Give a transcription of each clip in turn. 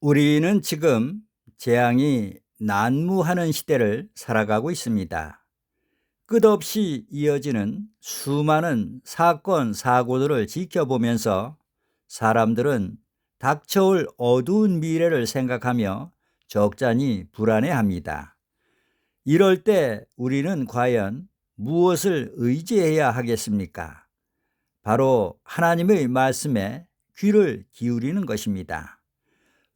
우리는 지금 재앙이 난무하는 시대를 살아가고 있습니다. 끝없이 이어지는 수많은 사건, 사고들을 지켜보면서 사람들은 닥쳐올 어두운 미래를 생각하며 적잖이 불안해합니다. 이럴 때 우리는 과연 무엇을 의지해야 하겠습니까? 바로 하나님의 말씀에 귀를 기울이는 것입니다.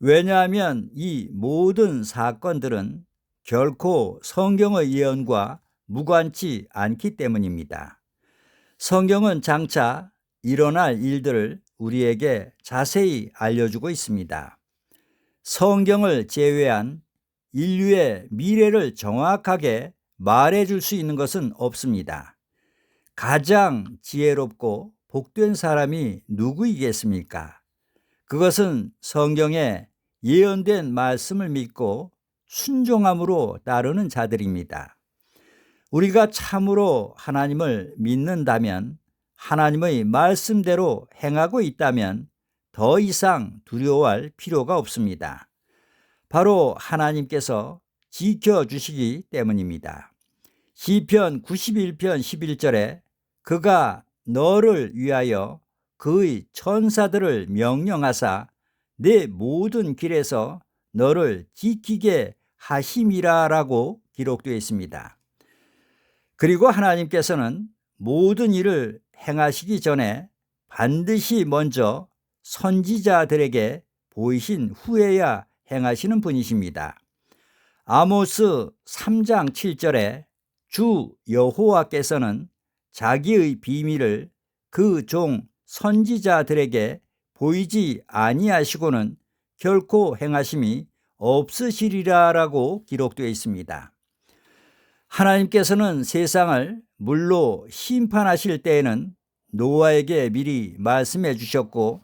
왜냐하면 이 모든 사건들은 결코 성경의 예언과 무관치 않기 때문입니다. 성경은 장차 일어날 일들을 우리에게 자세히 알려주고 있습니다. 성경을 제외한 인류의 미래를 정확하게 말해줄 수 있는 것은 없습니다. 가장 지혜롭고 복된 사람이 누구이겠습니까? 그것은 성경에 예언된 말씀을 믿고 순종함으로 따르는 자들입니다. 우리가 참으로 하나님을 믿는다면 하나님의 말씀대로 행하고 있다면 더 이상 두려워할 필요가 없습니다. 바로 하나님께서 지켜주시기 때문입니다. 시편 91편 11절에 그가 너를 위하여 그의 천사들을 명령하사 내 모든 길에서 너를 지키게 하심이라라고 기록되어 있습니다. 그리고 하나님께서는 모든 일을 행하시기 전에 반드시 먼저 선지자들에게 보이신 후에야 행하시는 분이십니다. 아모스 3장 7절에 주 여호와께서는 자기의 비밀을 그 종 선지자들에게 보이지 아니하시고는 결코 행하심이 없으시리라라고 기록되어 있습니다. 하나님께서는 세상을 물로 심판하실 때에는 노아에게 미리 말씀해 주셨고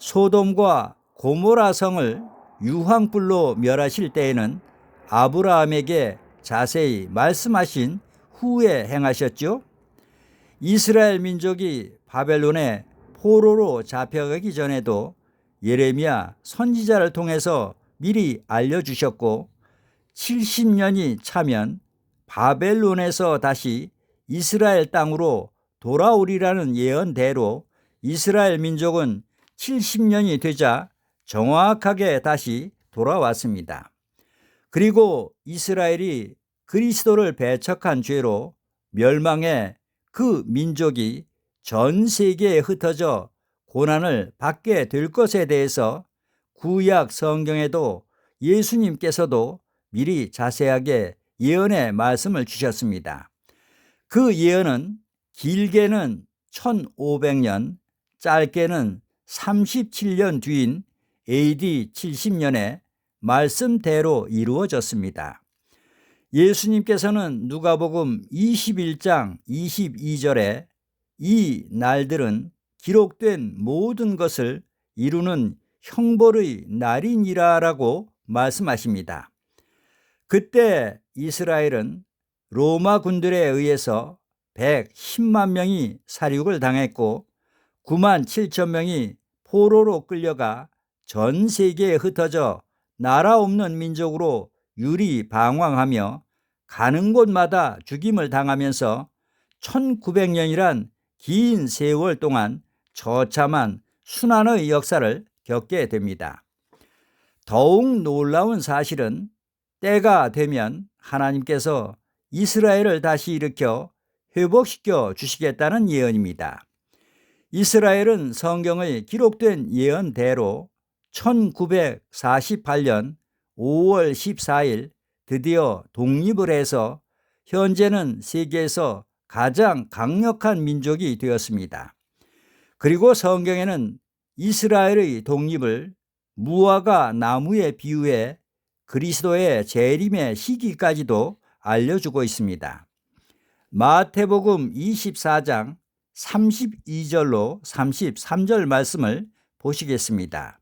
소돔과 고모라 성을 유황불로 멸하실 때에는 아브라함에게 자세히 말씀하신 후에 행하셨죠. 이스라엘 민족이 바벨론의 포로로 잡혀가기 전에도 예레미야 선지자를 통해서 미리 알려주셨고 70년이 차면 바벨론에서 다시 이스라엘 땅으로 돌아오리라는 예언대로 이스라엘 민족은 70년이 되자 정확하게 다시 돌아왔습니다. 그리고 이스라엘이 그리스도를 배척한 죄로 멸망해 그 민족이 전 세계에 흩어져 고난을 받게 될 것에 대해서 구약 성경에도 예수님께서도 미리 자세하게 예언의 말씀을 주셨습니다. 그 예언은 길게는 1500년, 짧게는 37년 뒤인 AD 70년에 말씀대로 이루어졌습니다. 예수님께서는 누가복음 21장 22절에 이 날들은 기록된 모든 것을 이루는 형벌의 날이니라라고 말씀하십니다. 그때 이스라엘은 로마 군들에 의해서 110만 명이 사륙을 당했고 9만 7천 명이 포로로 끌려가 전 세계에 흩어져 나라 없는 민족으로 유리 방황하며 가는 곳마다 죽임을 당하면서 1900년이란 긴 세월 동안 처참한 순환의 역사를 겪게 됩니다. 더욱 놀라운 사실은 때가 되면 하나님께서 이스라엘을 다시 일으켜 회복시켜 주시겠다는 예언입니다. 이스라엘은 성경의 기록된 예언대로 1948년 5월 14일 드디어 독립을 해서 현재는 세계에서 가장 강력한 민족이 되었습니다. 그리고 성경에는 이스라엘의 독립을 무화과 나무에 비유해 그리스도의 재림의 시기까지도 알려주고 있습니다. 마태복음 24장 32절로 33절 말씀을 보시겠습니다.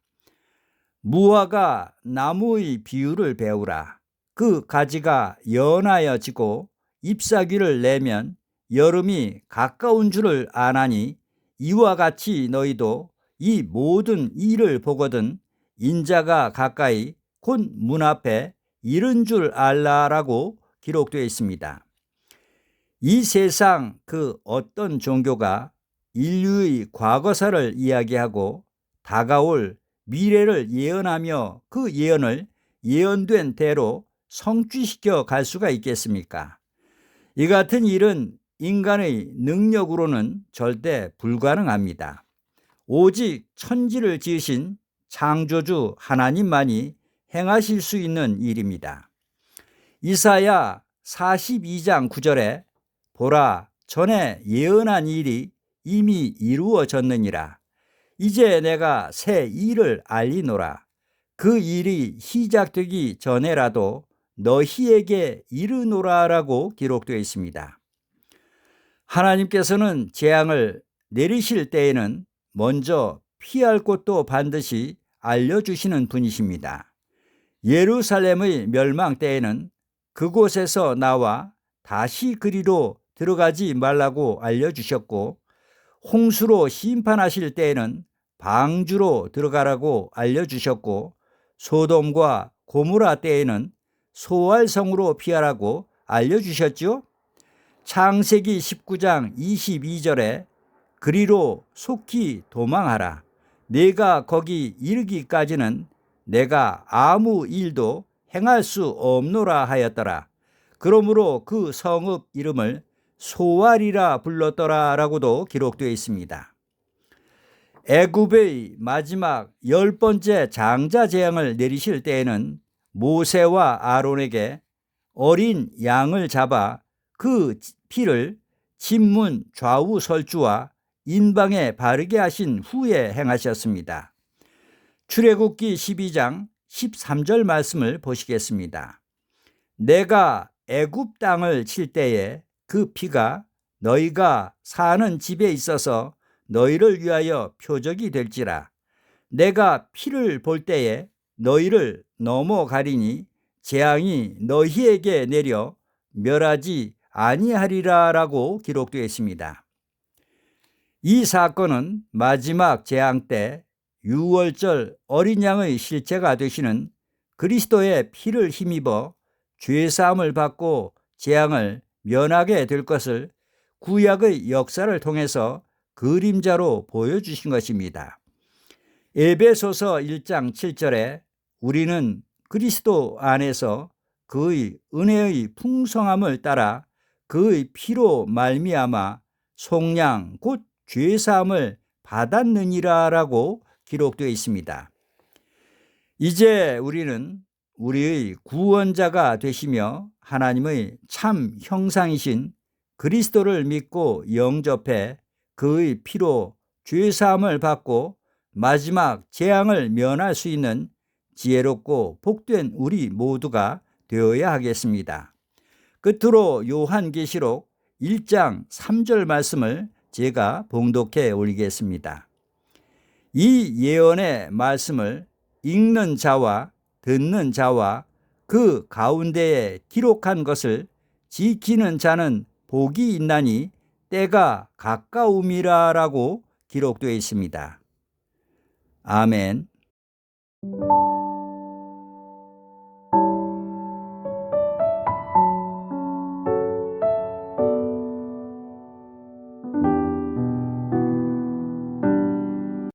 무화과 나무의 비유를 배우라. 그 가지가 연하여 지고 잎사귀를 내면 여름이 가까운 줄을 아나니 이와 같이 너희도 이 모든 일을 보거든 인자가 가까이 곧 문 앞에 이른 줄 알라라고 기록되어 있습니다. 이 세상 그 어떤 종교가 인류의 과거사를 이야기하고 다가올 미래를 예언하며 그 예언을 예언된 대로 성취시켜 갈 수가 있겠습니까? 이 같은 일은 인간의 능력으로는 절대 불가능합니다. 오직 천지를 지으신 창조주 하나님만이 행하실 수 있는 일입니다. 이사야 42장 9절에 보라 전에 예언한 일이 이미 이루어졌느니라. 이제 내가 새 일을 알리노라. 그 일이 시작되기 전에라도 너희에게 이르노라라고 기록되어 있습니다. 하나님께서는 재앙을 내리실 때에는 먼저 피할 곳도 반드시 알려주시는 분이십니다. 예루살렘의 멸망 때에는 그곳에서 나와 다시 그리로 들어가지 말라고 알려주셨고 홍수로 심판하실 때에는 방주로 들어가라고 알려주셨고 소돔과 고무라 때에는 소알성으로 피하라고 알려주셨죠. 창세기 19장 22절에 그리로 속히 도망하라. 내가 거기 이르기까지는 내가 아무 일도 행할 수 없노라 하였더라. 그러므로 그 성읍 이름을 소알이라 불렀더라라고도 기록되어 있습니다. 애굽의 마지막 열 번째 장자 재앙을 내리실 때에는 모세와 아론에게 어린 양을 잡아 그 피를 진문 좌우 설주와 인방에 바르게 하신 후에 행하셨습니다. 출애굽기 12장 13절 말씀을 보시겠습니다. 내가 애굽 땅을 칠 때에 그 피가 너희가 사는 집에 있어서 너희를 위하여 표적이 될지라 내가 피를 볼 때에 너희를 넘어가리니 재앙이 너희에게 내려 멸하지 아니하리라라고 기록되어 있습니다. 이 사건은 마지막 재앙 때 6월절 어린 양의 실체가 되시는 그리스도의 피를 힘입어 죄사함을 받고 재앙을 면하게 될 것을 구약의 역사를 통해서 그림자로 보여주신 것입니다. 에베소서 1장 7절에 우리는 그리스도 안에서 그의 은혜의 풍성함을 따라 그의 피로 말미암아 속량 곧 죄사함을 받았느니라라고 기록되어 있습니다. 이제 우리는 우리의 구원자가 되시며 하나님의 참 형상이신 그리스도를 믿고 영접해 그의 피로 죄사함을 받고 마지막 재앙을 면할 수 있는 지혜롭고 복된 우리 모두가 되어야 하겠습니다. 끝으로 요한계시록 1장 3절 말씀을 제가 봉독해 올리겠습니다. 이 예언의 말씀을 읽는 자와 듣는 자와 그 가운데에 기록한 것을 지키는 자는 복이 있나니 때가 가까움이라라고 기록되어 있습니다. 아멘.